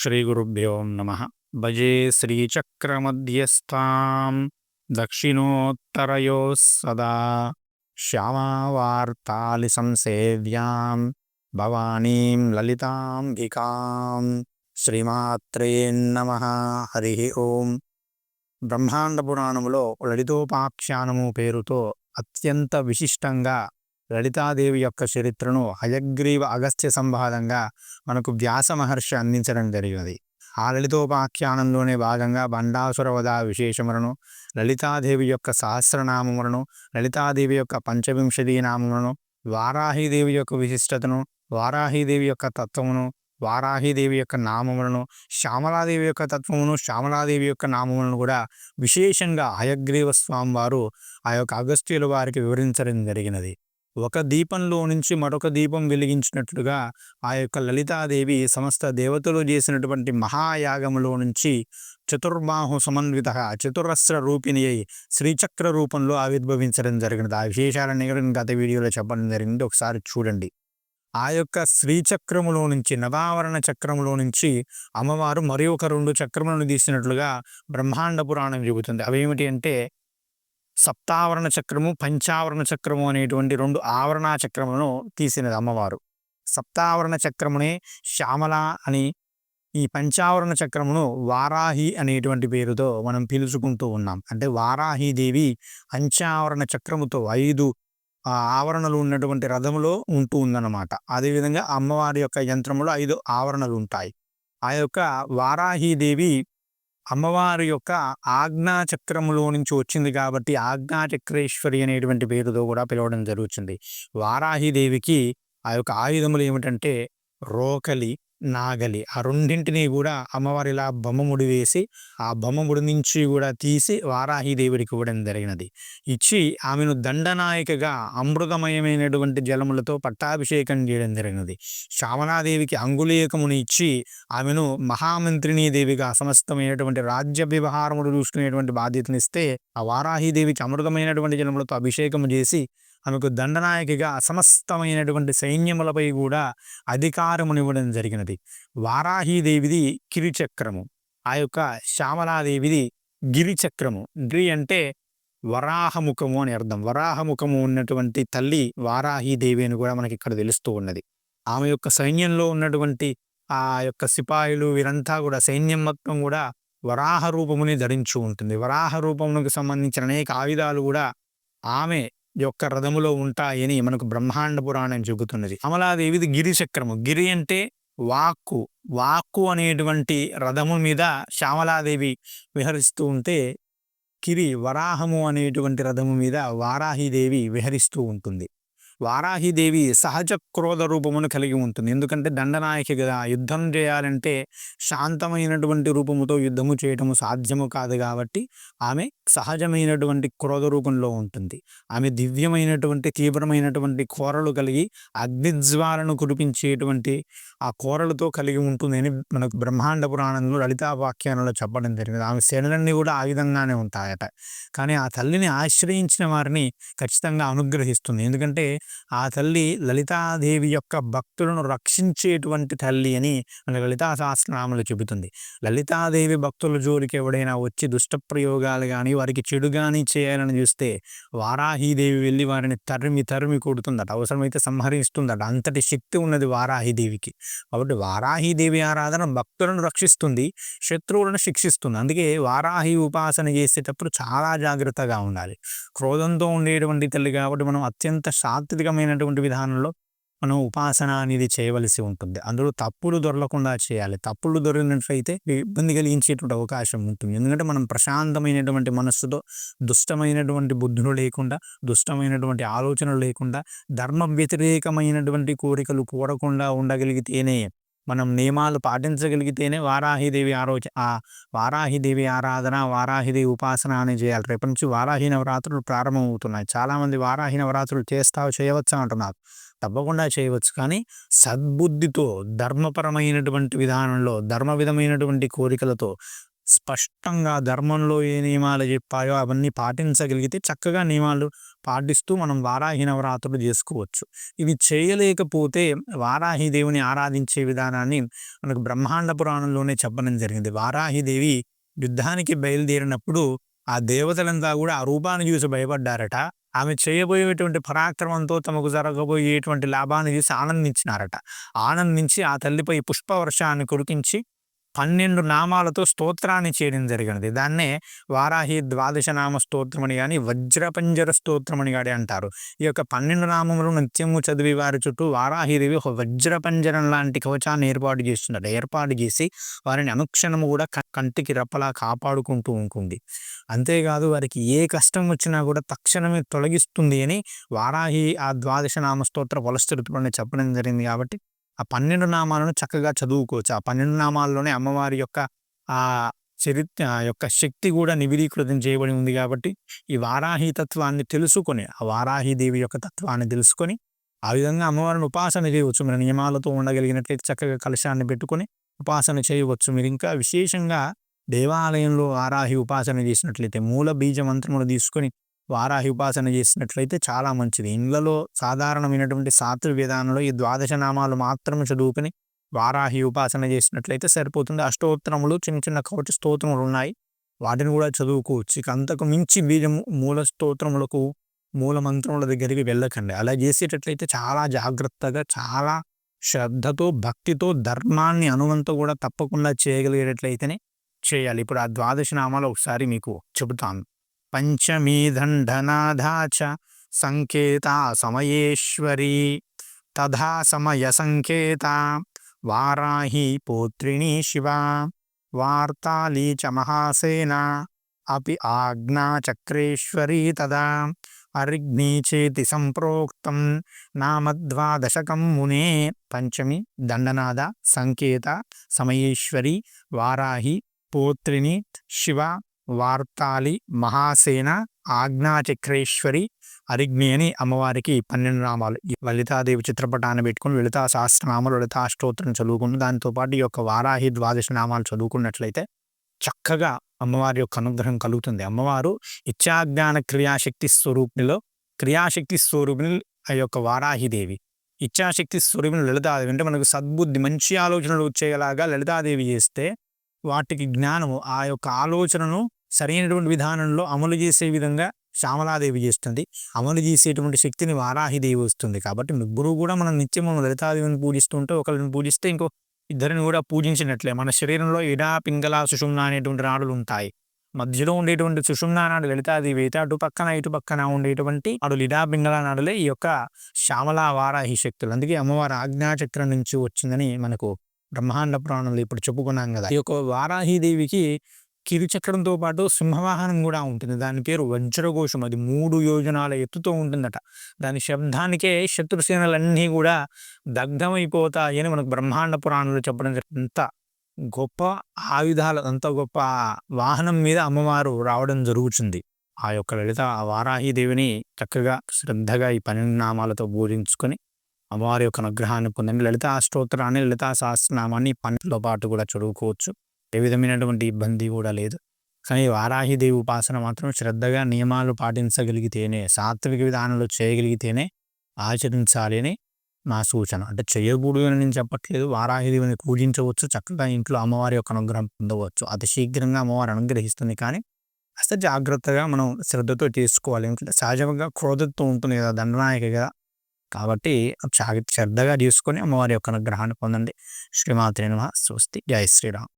శ్రీగురుభ్యో నమ భజే శ్రీచక్రమధ్యస్థాం దక్షిణోత్తరయో సదా శ్యామావార్తాలి సంసేవ్యాం భవానీం లలితాంబికాం శ్రీమాత్రే నమ హరి ఓం బ్రహ్మాండ పురాణములో లలితోపాఖ్యానము పేరుతో అత్యంత విశిష్టంగా లలితాదేవి యొక్క చరిత్రను హయగ్రీవ అగస్త్య సంవాదంగా మనకు వ్యాస మహర్షి అందించడం జరిగినది. ఆ లలితోపాఖ్యానంలోనే భాగంగా బండాసురవద విశేషములను లలితాదేవి యొక్క సహస్రనామములను లలితాదేవి యొక్క పంచవింశతి నామములను వారాహీదేవి యొక్క విశిష్టతను వారాహీదేవి యొక్క తత్వమును వారాహీదేవి యొక్క నామములను శ్యామలాదేవి యొక్క తత్వమును శ్యామలాదేవి యొక్క నామములను కూడా విశేషంగా హయగ్రీవ స్వామి వారు ఆ యొక్క అగస్త్యుల వారికి వివరించడం జరిగినది. ఒక దీపంలో నుంచి మరొక దీపం వెలిగించినట్లుగా ఆ యొక్క లలితాదేవి సమస్త దేవతలు చేసినటువంటి మహాయాగములో నుంచి చతుర్బాహు సమన్విత చతురస్ర రూపిణి అయి శ్రీచక్ర రూపంలో ఆవిర్భవించడం జరిగినది. ఆ విశేషాలన్నీ కూడా గత వీడియోలో చెప్పడం జరిగింది. ఒకసారి చూడండి. ఆ యొక్క శ్రీచక్రములో నుంచి నవావరణ చక్రములో నుంచి అమ్మవారు మరి ఒక రెండు చక్రములను తీసినట్లుగా బ్రహ్మాండ పురాణం చెబుతుంది. అవేమిటి అంటే సప్తావరణ చక్రము పంచావరణ చక్రము అనేటువంటి రెండు ఆవరణ చక్రములను తీసినది అమ్మవారు. సప్తావరణ చక్రమునే శ్యామల అని ఈ పంచావరణ చక్రమును వారాహి అనేటువంటి పేరుతో మనం పిలుచుకుంటూ ఉన్నాం. అంటే వారాహిదేవి పంచావరణ చక్రముతో ఐదు ఆవరణలు ఉన్నటువంటి రథములో ఉంటూ ఉందన్నమాట. అదేవిధంగా అమ్మవారి యొక్క యంత్రములో ఐదు ఆవరణలు ఉంటాయి. ఆ యొక్క వారాహీదేవి అమ్మవారి యొక్క ఆజ్ఞా చక్రములో నుంచి వచ్చింది కాబట్టి ఆజ్ఞా చక్రేశ్వరి అనేటువంటి పేరుతో కూడా పిలవడం జరుగుతుంది. వారాహిదేవికి ఆ యొక్క ఆయుధములు ఏమిటంటే రోకలి నాగలి ఆ రెండింటినీ కూడా అమ్మవారి ఇలా బొమ్మముడి వేసి ఆ బొమ్మముడి నుంచి కూడా తీసి వారాహిదేవుడికి ఇవ్వడం జరిగినది. ఇచ్చి ఆమెను దండనాయకగా అమృతమయమైనటువంటి జలములతో పట్టాభిషేకం చేయడం జరిగినది. శ్రావణాదేవికి అంగులేకముని ఇచ్చి ఆమెను మహామంత్రిని దేవిగా సమస్తమైనటువంటి రాజ్య వ్యవహారములు చూసుకునేటువంటి బాధ్యతనిస్తే ఆ వారాహిదేవికి అమృతమైనటువంటి జలములతో అభిషేకము చేసి ఆమెకు దండనాయకిగా అసమస్తమైనటువంటి సైన్యములపై కూడా అధికారమునివ్వడం జరిగినది. వారాహీదేవిది కిరిచక్రము. ఆ యొక్క శ్యామలాదేవిది గిరిచక్రము. గిరి అంటే వరాహముఖము అని అర్థం. వరాహముఖము ఉన్నటువంటి తల్లి వారాహీదేవి అని కూడా మనకి ఇక్కడ తెలుస్తూ ఉన్నది. ఆమె యొక్క సైన్యంలో ఉన్నటువంటి ఆ యొక్క సిపాయిలు వీరంతా కూడా సైన్యం మొత్తం కూడా వరాహ రూపముని ధరించు ఉంటుంది. వరాహ రూపమునకు సంబంధించిన అనేక ఆయుధాలు కూడా ఆమె యొక్క రథములో ఉంటాయని మనకు బ్రహ్మాండ పురాణం చెబుతున్నది. అమలాదేవిది గిరి చక్రము గిరి అంటే వాక్కు. వాక్కు అనేటువంటి రథము మీద శ్యామలాదేవి విహరిస్తూ ఉంటే కిరి వరాహము అనేటువంటి రథము మీద వారాహిదేవి విహరిస్తూ ఉంటుంది. వారాహిదేవి సహజ క్రోధ రూపమును కలిగి ఉంటుంది. ఎందుకంటే దండనాయకి కదా యుద్ధం చేయాలంటే శాంతమైనటువంటి రూపముతో యుద్ధము చేయటము సాధ్యము కాదు కాబట్టి ఆమె సహజమైనటువంటి క్రోధ రూపంలో ఉంటుంది. ఆమె దివ్యమైనటువంటి తీవ్రమైనటువంటి కోరలు కలిగి అగ్నిజ్వాలను కురిపించేటువంటి ఆ కోరలతో కలిగి ఉంటుందని మనకు బ్రహ్మాండ పురాణంలో లలితా లలితావాక్యాలలో చెప్పడం జరిగింది. ఆమె శనులన్నీ కూడా ఆ విధంగానే ఉంటాయట. కానీ ఆ తల్లిని ఆశ్రయించిన వారిని ఖచ్చితంగా అనుగ్రహిస్తుంది. ఎందుకంటే ఆ తల్లి లలితాదేవి యొక్క భక్తులను రక్షించేటువంటి తల్లి అని మన లలితా సహస్రనామలు చెబుతుంది. లలితాదేవి భక్తుల జోలికి ఎవడైనా వచ్చి దుష్ట ప్రయోగాలు కానీ వారికి చెడు కానీ చేయాలని చూస్తే వారాహీదేవి వెళ్ళి వారిని తరిమి తరిమి కొడుతుందట. అవసరమైతే సంహరిస్తుందట. అంతటి శక్తి ఉన్నది వారాహిదేవికి. కాబట్టి వారాహీదేవి ఆరాధన భక్తులను రక్షిస్తుంది శత్రువులను శిక్షిస్తుంది. అందుకే వారాహి ఉపాసన చేసేటప్పుడు చాలా జాగ్రత్తగా ఉండాలి. క్రోధంతో ఉండేటువంటి తల్లి కాబట్టి మనం అత్యంత శాంతి సాత్వికమైనటువంటి విధానంలో మనం ఉపాసన అనేది చేయవలసి ఉంటుంది. అందులో తప్పులు దొరకకుండా చేయాలి. తప్పులు దొరికినట్లయితే ఇబ్బంది కలిగించేటువంటి అవకాశం ఉంటుంది. ఎందుకంటే మనం ప్రశాంతమైనటువంటి మనస్సుతో దుష్టమైనటువంటి బుద్ధులు లేకుండా దుష్టమైనటువంటి ఆలోచనలు లేకుండా ధర్మ వ్యతిరేకమైనటువంటి కోరికలు కోరకుండా ఉండగలిగితేనే మనం నియమాలు పాటించగలిగితేనే వారాహిదేవి ఆరోచ ఆ వారాహిదేవి ఆరాధన వారాహిదేవి ఉపాసన అని చేయాలి. రేపటి నుంచి వారాహి నవరాత్రులు ప్రారంభమవుతున్నాయి. చాలామంది వారాహి నవరాత్రులు చేస్తావు చేయవచ్చు అంటున్నారు. తప్పకుండా చేయవచ్చు. కానీ సద్బుద్ధితో ధర్మపరమైనటువంటి విధానంలో ధర్మ విధమైనటువంటి కోరికలతో స్పష్టంగా ధర్మంలో ఏ నియమాలు చెప్పాయో అవన్నీ పాటించగలిగితే చక్కగా నియమాలు పాటిస్తూ మనం వారాహి నవరాత్రులు చేసుకోవచ్చు. ఇవి చేయలేకపోతే వారాహి దేవుని ఆరాధించే విధానాన్ని మనకు బ్రహ్మాండ పురాణంలోనే చెప్పడం జరిగింది. వారాహిదేవి యుద్ధానికి బయలుదేరినప్పుడు ఆ దేవతలంతా కూడా ఆ రూపాన్ని చూసి భయపడ్డారట. ఆమె చేయబోయేటువంటి పరాక్రమంతో తమకు జరగబోయేటువంటి లాభాన్ని చూసి ఆనందించినారట. ఆనందించి ఆ తల్లిపై పుష్పవర్షాన్ని కురికించి పన్నెండు నామాలతో స్తోత్రాన్ని చేయడం జరిగినది. దాన్నే వారాహి ద్వాదశ నామ స్తోత్రం కానీ వజ్రపంజర స్తోత్రమని కానీ అంటారు. ఈ యొక్క పన్నెండు నామములు నిత్యము చదివి వారి చుట్టూ వారాహిదేవి ఒక వజ్రపంజరం లాంటి కవచాన్ని ఏర్పాటు చేస్తున్నారు ఏర్పాటు చేసి వారిని అనుక్షణము కూడా కంటికి రెప్పలా కాపాడుకుంటూ ఉంటుంది. అంతేకాదు వారికి ఏ కష్టం వచ్చినా కూడా తక్షణమే తొలగిస్తుంది అని వారాహి ఆ ద్వాదశ నామ స్తోత్ర వలస్తుతులని చెప్పడం జరిగింది కాబట్టి ఆ పన్నెండు నామాలను చక్కగా చదువుకోవచ్చు. ఆ పన్నెండు నామాల్లోనే అమ్మవారి యొక్క ఆ చరిత్ర యొక్క శక్తి కూడా నివిరీకృతం చేయబడి ఉంది కాబట్టి ఈ వారాహి తత్వాన్ని తెలుసుకొని ఆ వారాహి దేవి యొక్క తత్వాన్ని తెలుసుకొని ఆ విధంగా అమ్మవారిని ఉపాసన చేయవచ్చు. మీరు నియమాలతో ఉండగలిగినట్లయితే చక్కగా కలశాన్ని పెట్టుకొని ఉపాసన చేయవచ్చు. మీరు ఇంకా విశేషంగా దేవాలయంలో వారాహి ఉపాసన చేసినట్లయితే మూల బీజ మంత్రములు తీసుకొని వారాహి ఉపాసన చేసినట్లయితే చాలా మంచిది. ఇండ్లలో సాధారణమైనటువంటి సాత్వ విధానంలో ఈ ద్వాదశ నామాలు మాత్రమే చదువుకుని వారాహి ఉపాసన చేసినట్లయితే సరిపోతుంది. అష్టోత్తరములు చిన్న చిన్న కవచ స్తోత్రములు ఉన్నాయి. వాటిని కూడా చదువుకోవచ్చు. ఇక అంతకు మించి బీజం మూల స్తోత్రములకు మూల మంత్రముల దగ్గరికి వెళ్ళకండి. అలా చేసేటట్లయితే చాలా జాగ్రత్తగా చాలా శ్రద్ధతో భక్తితో ధర్మాన్ని అనువంతో కూడా తప్పకుండా చేయగలిగేటట్లయితేనే చేయాలి. ఇప్పుడు ఆ ద్వాదశ నామాలు ఒకసారి మీకు చెబుతాను. पंचमी दंडनाधा च सङ्केता समयेश्वरी। तथा संकेता वाराही पोत्रिणी शिवा। वार्ताली च महासेना अपि आज्ञाचक्रेश्वरी तदा। अर्घ्नी चेति नाम नामद्वादशकं मुने। पंचमी दंडनाद संकेता समयेश्वरी वाराही पोत्रिणी शिवा। వార్తాలి మహాసేన ఆజ్ఞాచక్రేశ్వరి అరిగ్ని అని అమ్మవారికి పన్నెండు నామాలు. లలితాదేవి చిత్రపటాన్ని పెట్టుకుని లలితా సహస్రనామాలు లలితా స్తోత్రం చదువుకుని దానితో పాటు ఈ యొక్క వారాహి ద్వాదశ నామాలు చదువుకున్నట్లయితే చక్కగా అమ్మవారి యొక్క అనుగ్రహం కలుగుతుంది. అమ్మవారు ఇచ్చాజ్ఞాన క్రియాశక్తి స్వరూపిణిలో క్రియాశక్తి స్వరూపిణి ఆ యొక్క వారాహిదేవి ఇచ్చాశక్తి స్వరూపిణి లలితాదేవి అంటే మనకు సద్బుద్ధి మంచి ఆలోచనలు వచ్చేలాగా లలితాదేవి చేస్తే వాటికి జ్ఞానము ఆ యొక్క ఆలోచనను సరైనటువంటి విధానంలో అమలు చేసే విధంగా శ్యామలాదేవి చేస్తుంది. అమలు చేసేటువంటి శక్తిని వారాహిదేవి వస్తుంది. కాబట్టి ముగ్గురు కూడా మనం నిత్యం లలితాదేవిని పూజిస్తుంటే ఒకరిని పూజిస్తే ఇంకో ఇద్దరిని కూడా పూజించినట్లే. మన శరీరంలో ఇడా పింగళ సుషుమ్న అనేటువంటి నాడులు ఉంటాయి. మధ్యలో ఉండేటువంటి సుషుమ్న నాడు లలితాదేవి అయితే అటు పక్కన ఇటు పక్కన ఉండేటువంటి అటు లిడా పింగళ నాడులే ఈ యొక్క శ్యామల వారాహి శక్తులు. అందుకే అమ్మవారి ఆజ్ఞాచక్రం నుంచి వచ్చిందని మనకు బ్రహ్మాండ పురాణంలో ఇప్పుడు చెప్పుకున్నాం కదా. ఈ యొక్క వారాహిదేవికి కిరుచక్రంతో పాటు సింహవాహనం కూడా ఉంటుంది. దాని పేరు వజ్రఘోషం. అది మూడు యోజనాల ఎత్తుతో ఉంటుందట. దాని శబ్దానికే శత్రుసేనలన్నీ కూడా దగ్ధమైపోతాయని మనకు బ్రహ్మాండ పురాణంలో చెప్పడం అంత గొప్ప ఆయుధాల అంత గొప్ప వాహనం మీద అమ్మవారు రావడం జరుగుతుంది. ఆ యొక్క లలిత వారాహిదేవిని చక్కగా శ్రద్ధగా ఈ పన్నెండు నామాలతో బోధించుకొని అమ్మవారి యొక్క అనుగ్రహాన్ని పొందండి. లలితా స్తోత్రాన్ని లలితా సహస్రనామాన్ని పన్నెండులో పాటు కూడా చదువుకోవచ్చు. ఏ విధమైనటువంటి ఇబ్బంది కూడా లేదు. కానీ వారాహిదేవి ఉపాసన మాత్రం శ్రద్ధగా నియమాలు పాటించగలిగితేనే సాత్విక విధానంలో చేయగలిగితేనే ఆచరించాలి అని నా సూచన. అంటే చేయకూడదు అని నేను చెప్పట్లేదు. వారాహిదేవిని పూజించవచ్చు. చక్కగా ఇంట్లో అమ్మవారి యొక్క అనుగ్రహం పొందవచ్చు. అతి శీఘ్రంగా అమ్మవారు అనుగ్రహిస్తుంది. కానీ అసలు జాగ్రత్తగా మనం శ్రద్ధతో చేసుకోవాలి. ఎందుకంటే సహజంగా క్రోధత్వం ఉంటుంది కదా దండనాయక కదా. కాబట్టి శ్రద్ధగా తీసుకొని అమ్మవారి యొక్క అనుగ్రహాన్ని పొందండి. శ్రీమాత్రి నమ. స్వస్తి. జై శ్రీరామ్.